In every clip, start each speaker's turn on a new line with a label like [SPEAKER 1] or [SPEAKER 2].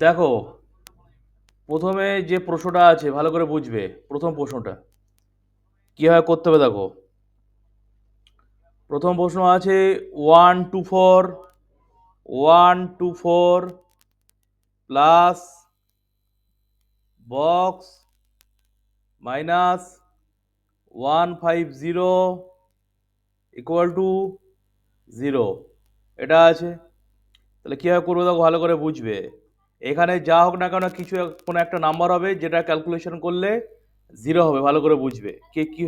[SPEAKER 1] দেখো, প্রথমে যে প্রশ্নটা আছে, ভালো করে বুঝবে, প্রথম প্রশ্নটা। কীভাবে করতে হবে দেখো। প্রথম প্রশ্ন আছে one two four one two four plus box minus one five zero equal to zero এটা আছে। তাহলে কীভাবে করব দেখো, ভালো করে বুঝবে। এখানে যা হোক না কেন কিছু কোনো একটা নাম্বার হবে যেটা ক্যালকুলেশন করলে জিরো হবে, ভালো করে বুঝবে। কে কি,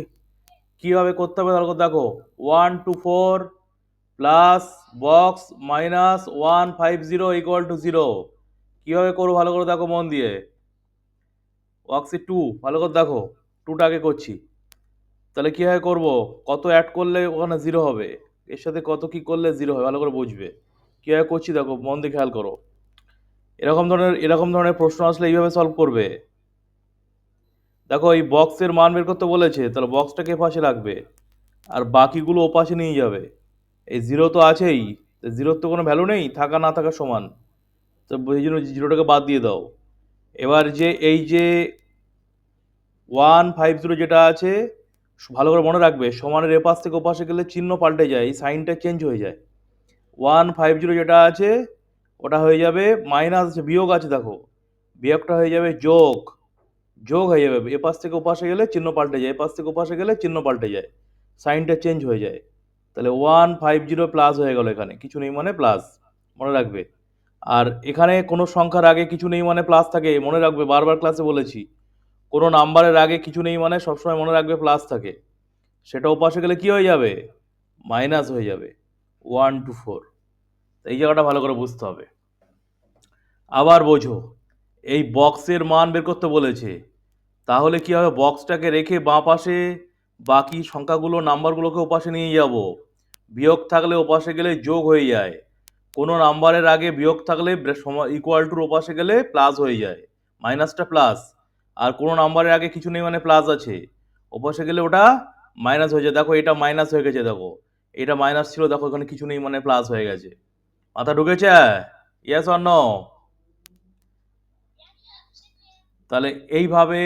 [SPEAKER 1] কীভাবে করতে হবে? করে দেখো one two four plus box minus one five zero equal to zero কীভাবে করব? ভালো করে দেখো মন দিয়ে। ওয়াক্সি টু ভালো করে দেখো টুটা আগে করছি। তাহলে কীভাবে করব? কত অ্যাড করলে ওখানে জিরো হবে? এর সাথে কত কি করলে জিরো হবে? ভালো করে বুঝবে। কীভাবে করছি দেখো, মন দিয়ে খেয়াল করো। এরকম ধরনের এরকম ধরনের প্রশ্ন আসলে এইভাবে সলভ করবে। দেখো, এই বক্সের মান বের করতে বলেছে, তাহলে বক্সটাকে পাশে রাখবে? আর বাকিগুলো ওপাশে নিয়ে যাবে। এই জিরো তো আছেই জিরোর তো কোনো ভ্যালু নেই, থাকা না থাকা সমান। তো এই জন্য জিরোটাকে বাদ দিয়ে দাও। এবার যে, এই যে ওয়ান ফাইভ জিরো যেটা আছে, ভালো করে মনে রাখবে, সমানের এপাশ থেকে ওপাশে গেলে চিহ্ন পাল্টে যায়, এই সাইনটা চেঞ্জ হয়ে যায়। ওয়ান ফাইভ জিরো যেটা আছে ওটা হয়ে যাবে মাইনাস বিয়োগ আছে দেখো। বিয়োগটা হয়ে যাবে যোগ। যোগ হয়ে যাবে। এপাশ থেকে ওপাশে গেলে চিহ্ন পাল্টে যায়। এপাশ থেকে ওপাশে গেলে চিহ্ন পাল্টে যায়। সাইনটা চেঞ্জ হয়ে যায়। তাহলে ওয়ান ফাইভ জিরো প্লাস হয়ে গেল এখানে। কিছু নেই মানে প্লাস মনে রাখবে। আর এখানে কোনো সংখ্যার আগে কিছু নেই মানে প্লাস থাকে। মনে রাখবে, বারবার ক্লাসে বলেছি। কোনো নাম্বারের আগে কিছু নেই মানে সবসময় মনে রাখবে প্লাস থাকে। সেটা ওপাশে গেলে কি হয়ে যাবে? মাইনাস হয়ে যাবে। ওয়ান টু ফোর এই জায়গাটা ভালো করে বুঝতে হবে। আবার বোঝো, এই বক্সের মান বের করতে বলেছে। তাহলে কি হবে? বক্সটাকে রেখে বাঁ পাশে বাকি সংখ্যাগুলো, নাম্বারগুলোকে ওপাশে নিয়ে যাব। বিয়োগ থাকলে ওপাশে গেলে যোগ হয়ে যায়। কোনো নাম্বারের আগে বিয়োগ থাকলে ইকুয়াল টুর ওপাশে গেলে প্লাস হয়ে যায়। মাইনাসটা প্লাস আর কোনো নাম্বারের আগে কিছু নেই মানে প্লাস আছে। ওপাশে গেলে ওটা মাইনাস হয়ে যায়। দেখো এটা মাইনাস হয়ে গেছে, দেখো। এটা মাইনাস ছিল, দেখো এখানে কিছু নেই মানে প্লাস হয়ে গেছে। মাথা ঢুকেছে? ইয়াস অর তাহলে এইভাবে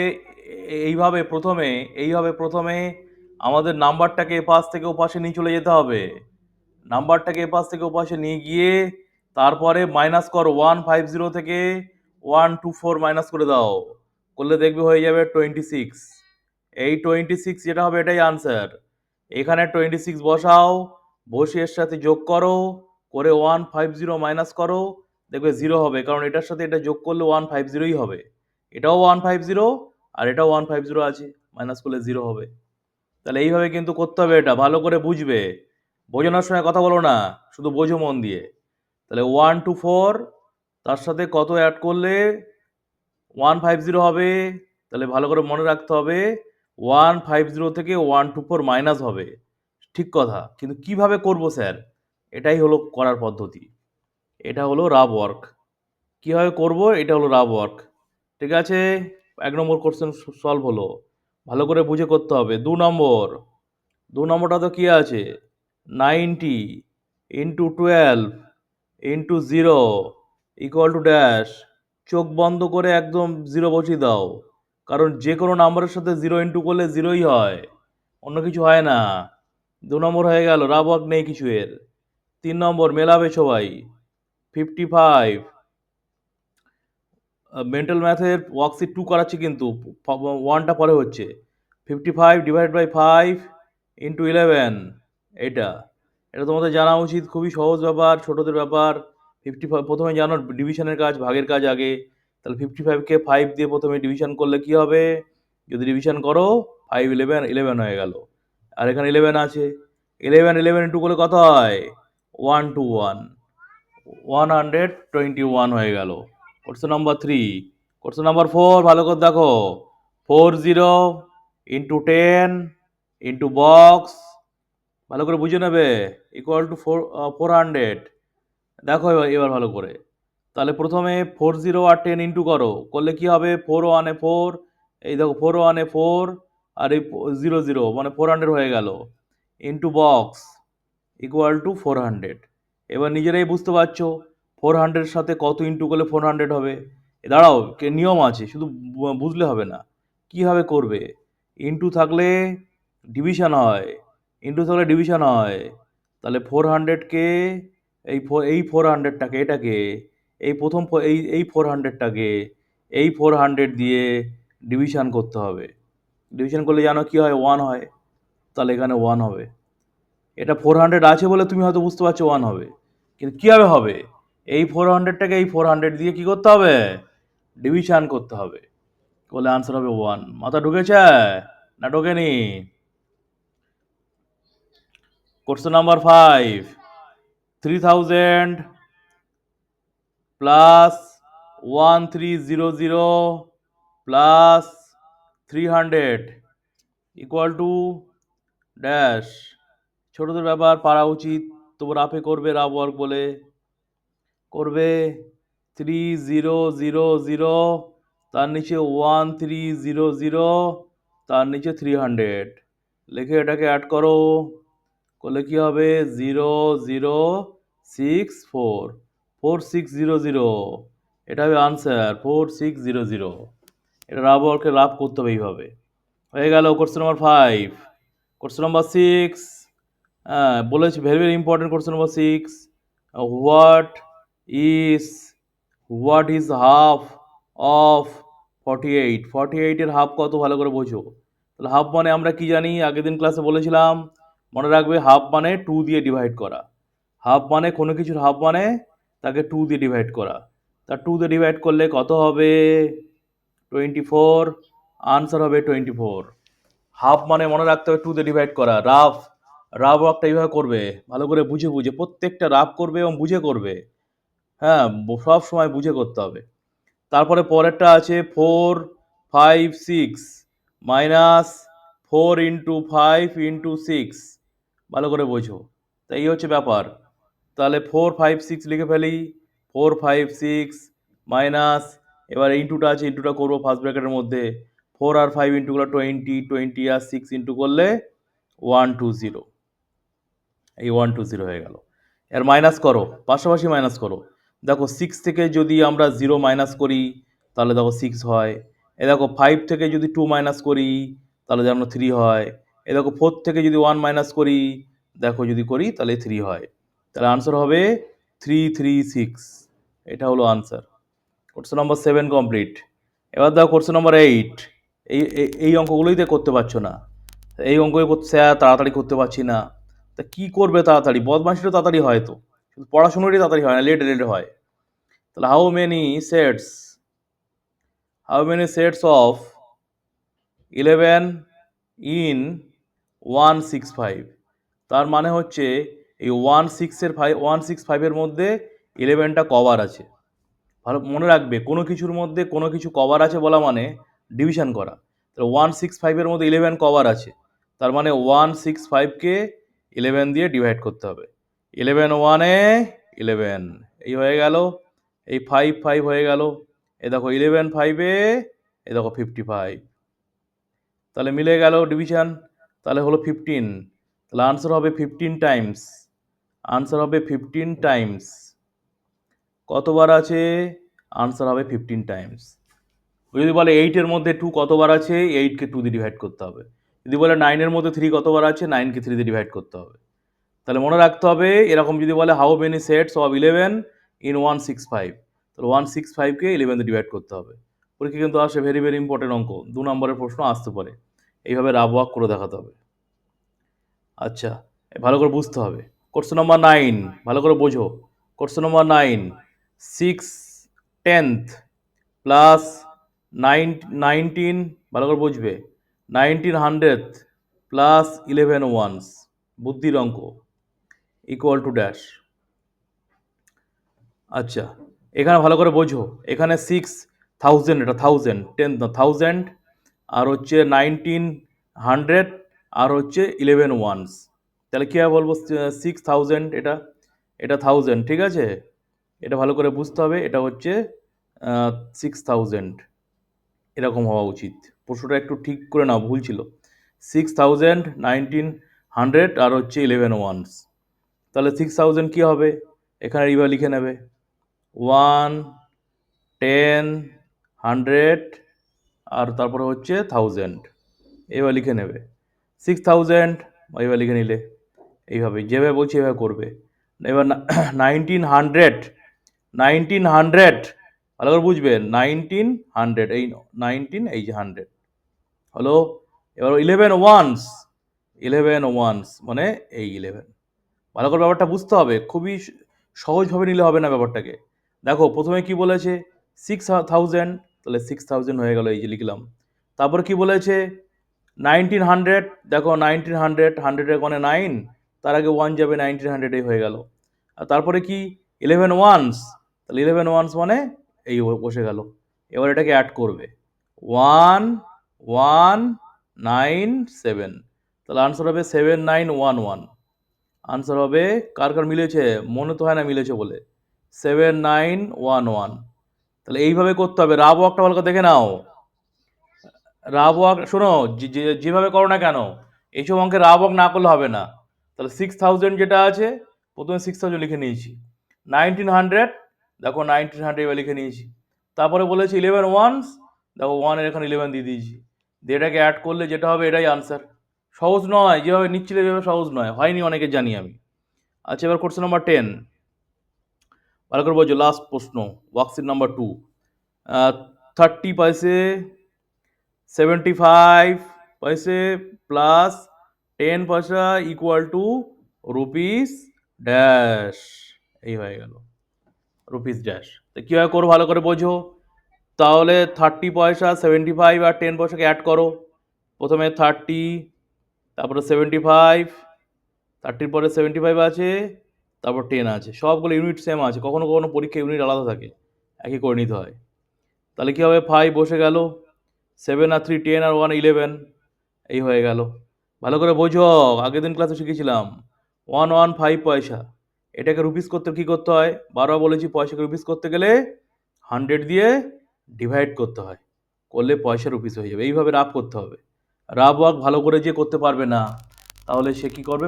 [SPEAKER 1] এইভাবে প্রথমে এইভাবে প্রথমে আমাদের নাম্বারটাকে এপাশ থেকে ওপাশে নিয়ে চলে যেতে হবে। নাম্বারটাকে এপাশ থেকে ওপাশে নিয়ে গিয়ে তারপরে মাইনাস কর ওয়ান ফাইভ জিরো থেকে ওয়ান টু ফোর মাইনাস করে দাও। করলে দেখবে হয়ে যাবে টোয়েন্টি সিক্স এই টোয়েন্টি সিক্স যেটা হবে এটাই আনসার এখানে টোয়েন্টি সিক্স বসাও, বসে এর সাথে যোগ করো। করে ওয়ান ফাইভ জিরো মাইনাস করো, দেখবে জিরো হবে। কারণ এটার সাথে এটা যোগ করলে ওয়ান ফাইভ জিরোই হবে। এটাও ওয়ান ফাইভ জিরো আর এটাও ওয়ান ফাইভ জিরো আছে। মাইনাস করলে জিরো হবে। তাহলে এইভাবে কিন্তু করতে হবে এটা। ভালো করে বুঝবে। বোঝানোর সময় কথা বলো না। শুধু বোঝো মন দিয়ে। তাহলে ওয়ান টু ফোর তার সাথে কত অ্যাড করলে ওয়ান ফাইভ জিরো হবে? তাহলে ভালো করে মনে রাখতে হবে। ওয়ান ফাইভ জিরো থেকে ওয়ান টু ফোর মাইনাস হবে। ঠিক কথা। কিন্তু কীভাবে করব, স্যার? এটাই হলো করার পদ্ধতি। এটা হলো রাব ওয়ার্ক। কীভাবে করব? এটা হলো রাব ওয়ার্ক। ঠিক আছে? এক নম্বর কোশ্চেন সলভ হলো। ভালো করে বুঝে করতে হবে। দু নম্বর। দু নম্বরটা তো কী আছে? Ninety into twelve into zero equal to dash. চোখ বন্ধ করে একদম জিরো বসিয়ে দাও। কারণ যে কোনো নাম্বারের সাথে জিরো ইন্টু করলে জিরোই হয়। অন্য কিছু হয় না। দু নম্বর হয়ে গেল। রাবক নেই কিছু এর। তিন নম্বর, মেলাবে সবাই। ফিফটি ফাইভ মেন্টাল ম্যাথের ওয়ার্কশিট টু করাচ্ছি কিন্তু ওয়ানটা পরে হচ্ছে। Fifty five divide by five into eleven এটা। এটা তোমাদের জানা উচিত, খুবই সহজ ব্যাপার, ছোটদের ব্যাপার। ফিফটি ফাইভ প্রথমে জানো ডিভিশনের কাজ, ভাগের কাজ আগে। তাহলে ফিফটি ফাইভকে ফাইভ দিয়ে প্রথমে ডিভিশন করলে কি হবে? যদি ডিভিশন করো ফাইভ ইলেভেন ইলেভেন হয়ে গেল। আর এখানে ইলেভেন আছে। ইলেভেন ইলেভেন ইন্টু করলে কত হয়? One two one. One hundred twenty one হয়ে গেল। Question number three. Question number four, ভালো করে দেখো। Four zero into ten into box. ভালো করে বুঝে নেবে। Equal to four four hundred. দেখো এবার ভালো করে। তাহলে প্রথমে ফোর জিরো আর টেন ইন্টু করো। করলে কি হবে? ফোর ওয়ানে ফোর। এই দেখো, ফোর ওয়ানে ফোর। আর এই জিরো জিরো মানে ফোর হান্ড্রেড হয়ে গেল। Into box. Equal to four hundred এবার নিজেরাই বুঝতে পারছ ফোর হান্ড্রেডের সাথে কত ইন্টু করলে ফোর হান্ড্রেড হবে? দাঁড়াও নিয়ম আছে, শুধু বুঝলে হবে না। কীভাবে করবে? ইন্টু থাকলে ডিভিশন হয় ইন্টু থাকলে ডিভিশন হয়। তাহলে ফোর হান্ড্রেডকে এই ফোর এই ফোর হান্ড্রেডটাকে এটাকে, এই প্রথম এই এই ফোর হান্ড্রেডটাকে এই ফোর হান্ড্রেড দিয়ে ডিভিশন করতে হবে। ডিভিশন করলে জানো কি হয়? ওয়ান হয়। তাহলে এখানে ওয়ান হবে। এটা ফোর হান্ড্রেড আছে বলে তুমি হয়তো বুঝতে পারছ ওয়ান হবে। কিন্তু কীভাবে হবে? এই ফোর হান্ড্রেডটাকে এই ফোর হান্ড্রেড দিয়ে কী করতে হবে? ডিভিশন করতে হবে। বলে আনসার হবে ওয়ান মাথা ঢুকেছে? না ঢোকেনি? Question number five three thousand plus one three zero zero plus three hundred equal to dash ছোটদের ব্যাপার পারা উচিত। তোমরা আপে করবে রাব ওয়ার্ক বলে। করবে থ্রি জিরো জিরো জিরো তার নিচে ওয়ান থ্রি জিরো জিরো তার নিচে থ্রি হান্ড্রেড লিখে এটাকে অ্যাড করো। করলে কী হবে? Zero zero six four four six zero zero এটা হবে answer four six zero zero এটা রাব ওয়ার্কে রাব করতে হবে এইভাবে। হয়ে গেল question number five question number six বলেছি very very important question number six what is what is half of forty eight forty এইটের হাফ কত? ভালো করে বোঝো। তাহলে হাফ মানে আমরা কি জানি? আগের দিন ক্লাসে বলেছিলাম, মনে রাখবে হাফ মানে টু দিয়ে ডিভাইড করা। হাফ মানে কোনো কিছুর হাফ মানে তাকে টু দিয়ে ডিভাইড করা। তা টু দিয়ে ডিভাইড করলে কত হবে? টোয়েন্টি ফোর আনসার হবে টোয়েন্টি ফোর হাফ মানে মনে রাখতে হবে টু দিয়ে ডিভাইড করা। রাফ রাফ ওয়ার্কটা এইভাবে করবে, ভালো করে বুঝে বুঝে, প্রত্যেকটা রাব করবে এবং বুঝে করবে। হ্যাঁ সব সময় বুঝে করতে হবে। তারপরে পরেরটা আছে four five six minus four into five into six ভালো করে বোঝো। তাই এই হচ্ছে ব্যাপার। তাহলে ফোর ফাইভ সিক্স লিখে ফেলি। ফোর ফাইভ সিক্স মাইনাস এবার ইন্টুটা আছে ইন্টুটা করব ফার্স্ট ব্র্যাকেটের মধ্যে। ফোর আর ফাইভ ইন্টু করলে টোয়েন্টি টোয়েন্টি আর সিক্স ইন্টু করলে ওয়ান টু জিরো এই ওয়ান টু জিরো হয়ে গেল। এর মাইনাস করো, পাশাপাশি মাইনাস করো। দেখো সিক্স থেকে যদি আমরা জিরো মাইনাস করি, তাহলে দেখো সিক্স হয়। এ দেখো ফাইভ থেকে যদি টু মাইনাস করি, তাহলে যেমন থ্রি হয়। এ দেখো ফোর থেকে যদি ওয়ান মাইনাস করি, দেখো যদি করি, তাহলে থ্রি হয়। তাহলে আনসার হবে থ্রি থ্রি সিক্স এটা হলো answer course number seven complete এবার দেখো কোর্স নাম্বার এইট এই, এই- অঙ্কগুলোই তো করতে পারছ না। এই অঙ্কই করতে তাড়াতাড়ি করতে পারছি না। তা কি করবে তাড়াতাড়ি? বদমাশিটা তাড়াতাড়ি হয় তো। কিন্তু পড়াশুনোটাই তাড়াতাড়ি হয় না, লেট লেট হয়। তাহলে how many sets how many sets of eleven in one six five তার মানে হচ্ছে এই ওয়ান সিক্সের ফাইভ ওয়ান সিক্স ফাইভের মধ্যে ইলেভেনটা কভার আছে। ভালো, মনে রাখবে, কোনো কিছুর মধ্যে কোনো কিছু কভার আছে বলা মানে ডিভিশন করা। তাহলে ওয়ান সিক্স ফাইভের মধ্যে ইলেভেন কভার আছে। তার মানে ওয়ান সিক্স ফাইভকে ইলেভেন দিয়ে ডিভাইড করতে হবে। ইলেভেন ওয়ানে ইলেভেন। এই হয়ে গেল, এই ফাইভ ফাইভ হয়ে গেল। এ দেখো ইলেভেন ফাইভে এ দেখো ফিফটি ফাইভ তাহলে মিলে গেল ডিভিশন তাহলে হলো ফিফটিন তাহলে আনসার হবে ফিফটিন টাইমস আনসার হবে ফিফটিন টাইমস কতবার আছে? আনসার হবে ফিফটিন টাইমস যদি বলে এইটের মধ্যে টু কতবার আছে? এইটকে টু দিয়ে ডিভাইড করতে হবে। যদি বলে নাইনের মধ্যে থ্রি কতবার আছে নাইনকে থ্রি দিয়ে ডিভাইড করতে হবে। তাহলে মনে রাখতে হবে, এরকম যদি বলে how many sets of eleven in one six five তাহলে ওয়ান সিক্স ফাইভকে ইলেভেন দিয়ে ডিভাইড করতে হবে। পরীক্ষা কিন্তু আসে ভেরি ভেরি ইম্পর্টেন্ট অঙ্ক, দু নম্বরের প্রশ্ন আসতে পারে। এইভাবে রাব ওয়াক করে দেখাতে হবে। আচ্ছা ভালো করে বুঝতে হবে। কোর্স নম্বর নাইন ভালো করে বোঝো। Course number nine six tenth plus nine nineteen ভালো করে বুঝবে। Nineteen hundred plus eleven ones বুদ্ধির অঙ্ক ইকুয়াল টু ড্যাশ আচ্ছা এখানে ভালো করে বোঝো, এখানে সিক্স থাউজেন্ড এটা থাউজেন্ড টেন থাউজেন্ড আর হচ্ছে নাইনটিন হান্ড্রেড আর হচ্ছে ইলেভেন ওয়ানস তাহলে কী হবে বলব সিক্স থাউজেন্ড এটা এটা থাউজেন্ড ঠিক আছে? এটা ভালো করে বুঝতে হবে, এটা হচ্ছে সিক্স থাউজেন্ড এরকম হওয়া উচিত। প্রশ্নটা একটু ঠিক করে নাও, ভুল ছিল। সিক্স থাউজেন্ড নাইনটিন হান্ড্রেড আর হচ্ছে ইলেভেন ওয়ানস তাহলে সিক্স থাউজেন্ড কী হবে? এখানে এইভাবে লিখে নেবে। ওয়ান টেন হান্ড্রেড আর তারপরে হচ্ছে থাউজেন্ড এবার লিখে নেবে। সিক্স থাউজেন্ড এবার লিখে নিলে। এইভাবে, যেভাবে বলছি এভাবে করবে। এবার নাইনটিন হান্ড্রেড নাইনটিন হান্ড্রেড ভালো করে বুঝবেন নাইনটিন হান্ড্রেড এই নাইনটিন এই যে হান্ড্রেড হলো, এবার ইলেভেন ওয়ান্স ইলেভেন ওয়ান্স মানে এই ইলেভেন ভালো করে ব্যাপারটা বুঝতে হবে, খুবই সহজভাবে নিলে হবে না ব্যাপারটাকে। দেখো, প্রথমে কি বলেছে? সিক্স থাউজেন্ড তাহলে সিক্স থাউজেন্ড হয়ে গেল, এই যে লিখলাম। তারপর কি বলেছে? নাইনটিন হান্ড্রেড দেখো নাইনটিন হান্ড্রেড হান্ড্রেডের কোণে নাইন তার আগে ওয়ান যাবে নাইনটিন হান্ড্রেডেই হয়ে গেল। আর তারপরে কি? ইলেভেন ওয়ান্স তাহলে ইলেভেন ওয়ান্স মানে এই বসে গেল। এবার এটাকে অ্যাড করবে। ওয়ান ওয়ান নাইন সেভেন তাহলে আনসার হবে seven nine one one answer হবে কার কার মিলেছে? মনে তো হয় না মিলেছে বলে। সেভেন নাইন ওয়ান ওয়ান তাহলে এইভাবে করতে হবে। রাব ওয়াকটা ভালো করে দেখে নাও। রাব ওয়াক শোনো যেভাবে করো না কেন, এইসব অঙ্কে রাব ওয়াক না করলে হবে না। তাহলে সিক্স থাউজেন্ড যেটা আছে, প্রথমে সিক্স থাউজেন্ড লিখে নিয়েছি। নাইনটিন হান্ড্রেড দেখো নাইনটিন হান্ড্রেড এবার লিখে নিয়েছি। তারপরে বলেছি ইলেভেন ওয়ানস দেখো ওয়ানের এখানে ইলেভেন দিয়ে দিয়েছি। দিয়ে এটাকে অ্যাড করলে যেটা হবে এটাই আনসার সহজ নয়, যেভাবে নিচ্ছিলে যেভাবে সহজ নয়, হয়নি অনেকে জানি আমি। আচ্ছা এবার কোশ্চেন নাম্বার টেন ভালো করে বলছো লাস্ট প্রশ্ন worksheet number two thirty পয়সে seventy five পয়সে plus ten পয়সা ইকুয়াল টু রুপিস ড্যাশ এই হয়ে গেল। রুপিস ড্যাশ তো কীভাবে করো ভালো করে বোঝো। তাহলে থার্টি পয়সা সেভেন্টি ফাইভ আর টেন পয়সাকে অ্যাড করো। প্রথমে থার্টি তারপরে সেভেন্টি ফাইভ থার্টির পরে সেভেন্টি ফাইভ আছে, তারপর টেন আছে। সবগুলো ইউনিট সেম আছে, কখনো কখনো পরীক্ষা ইউনিট আলাদা থাকে, একই করে নিতে হয়। তাহলে কী হবে? ফাইভ বসে গেল। সেভেন আর থ্রি টেন আর ওয়ান ইলেভেন এই হয়ে গেল। ভালো করে বোঝো। আগের দিন ক্লাসে শিখেছিলাম। ওয়ান ওয়ান ফাইভ পয়সা। এটাকে রুপিস করতে কী করতে হয়? বারবার বলেছি পয়সাকে রুপিস করতে গেলে হান্ড্রেড দিয়ে ডিভাইড করতে হয়। করলে পয়সা রুপিস হয়ে যাবে। এইভাবে রাব করতে হবে। রাব ওয়ার্ক ভালো করে যে করতে পারবে না, তাহলে সে কী করবে?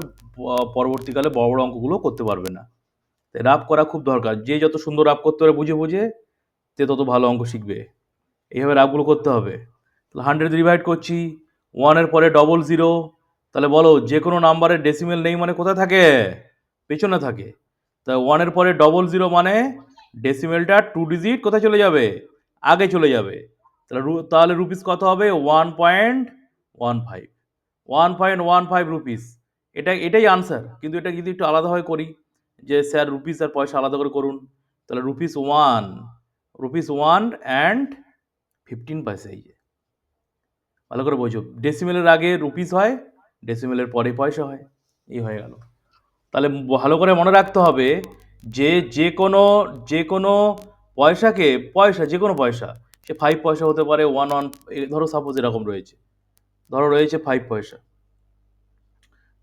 [SPEAKER 1] পরবর্তীকালে বড় বড় অঙ্কগুলো করতে পারবে না। তাই রাব করা খুব দরকার। যে যত সুন্দর রাব করতে পারে বুঝে বুঝে, সে তত ভালো অঙ্ক শিখবে। এইভাবে রাবগুলো করতে হবে। তাহলে হান্ড্রেড ডিভাইড করছি ওয়ানের পরে ডবল জিরো তাহলে বলো যে কোনো নাম্বারের ডেসিমেল নেই মানে কোথায় থাকে? পেছনে থাকে। তা ওয়ানের পরে ডবল জিরো মানে ডেসিমেলটা টু ডিজিট কোথায় চলে যাবে? আগে চলে যাবে। তাহলে তাহলে রুপিস কত হবে? One point one five one point one five rupees এটা, এটাই আনসার কিন্তু এটা যদি একটু আলাদাভাবে করি, যে স্যার রুপিস আর পয়সা আলাদা করে করুন, তাহলে rupees one rupees one and fifteen পয়সা এই যে। ভালো করে বোঝো। ডেসিমেলের আগে রুপিস হয় ডেসিমেলের পরে পয়সা হয়। এই হয়ে গেল। তাহলে ভালো করে মনে রাখতে হবে যে যে কোনো যে কোনো পয়সাকে, পয়সা, যে কোনো পয়সা, সে ফাইভ পয়সা হতে পারে ওয়ান ওয়ান ধরো সাপোজ এরকম রয়েছে। ধরো রয়েছে ফাইভ পয়সা।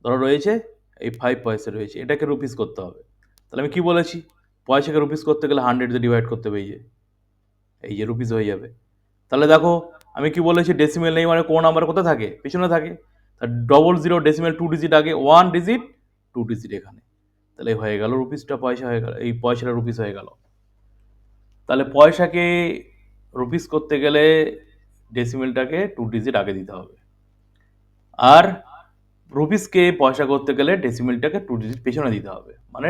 [SPEAKER 1] ধরো রয়েছে, এই ফাইভ পয়সা রয়েছে, এটাকে রুপিস করতে হবে। তাহলে আমি কি বলেছি? পয়সাকে রুপিস করতে গেলে হান্ড্রেড দিয়ে ডিভাইড করতে হবে এই যে। এই যে রুপিস হয়ে যাবে। তাহলে দেখো, আমি কি বলেছি? ডেসিমেল নেই মানে কোন নাম্বার কোথায় থাকে? পিছনে থাকে। Double zero decimal two digit আগে ওয়ান ডিজিট টু ডিজিট এখানে। তাহলে হয়ে গেল রুপিসটা পয়সা হয়ে গেল, এই পয়সাটা রুপিস হয়ে গেল। তাহলে পয়সাকে রুপিস করতে গেলে ডেসিমেলটাকে টু ডিজিট আগে দিতে হবে। আর রুপিসকে পয়সা করতে গেলে ডেসিমেলটাকে টু ডিজিট পেছনে দিতে হবে মানে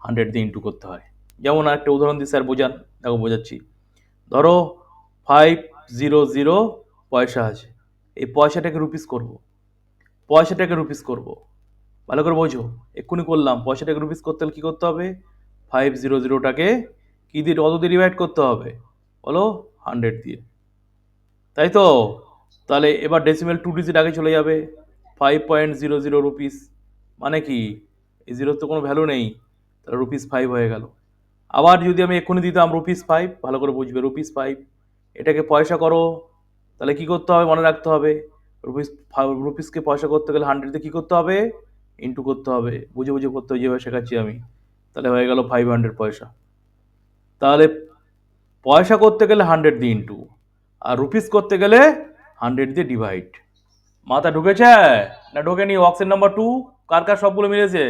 [SPEAKER 1] হান্ড্রেড দিয়ে ইন্টু করতে হয়। যেমন একটা উদাহরণ দিয়ে স্যার বোঝান, দেখো বোঝাচ্ছি। ধরো ফাইভ জিরো জিরো পয়সা আছে, এই পয়সাটাকে রুপিস করব, পয়সাটাকে রুপিস করব। ভালো করে বোঝো। এক্ষুনি করলাম। পয়সাটাকে রুপিস করতে হলে কী করতে হবে? ফাইভ জিরো জিরোটাকে কী দিয়ে কত দিয়ে ডিভাইড করতে হবে? বলো হান্ড্রেড দিয়ে। তাই তো? তাহলে এবার ডেসিমেল টু ডিজিট আগে চলে যাবে। Five point zero zero rupees মানে কি? এই জিরোর তো কোনো ভ্যালু নেই। তাহলে রুপিস ফাইভ হয়ে গেল। আবার যদি আমি এক্ষুনি দিতাম রুপিস ফাইভ ভালো করে বুঝবে রুপিস ফাইভ এটাকে পয়সা করো। তাহলে কি করতে হবে? মনে রাখতে হবে। রুপিস রুপিসকে পয়সা করতে গেলে হান্ড্রেড কী করতে হবে? ইন্টু করতে হবে, বুঝে বুঝে করতে হবে, যেভাবে শেখাচ্ছি আমি। তাহলে হয়ে গেল ফাইভ হান্ড্রেড পয়সা। তাহলে পয়সা করতে গেলে হান্ড্রেড দিয়ে ইন্টু আর রুপিস করতে গেলে হান্ড্রেড দিয়ে ডিভাইড মাথা ঢুকেছে? না ঢোকেনি অপশন নাম্বার টু কার কার সবগুলো মিলেছে?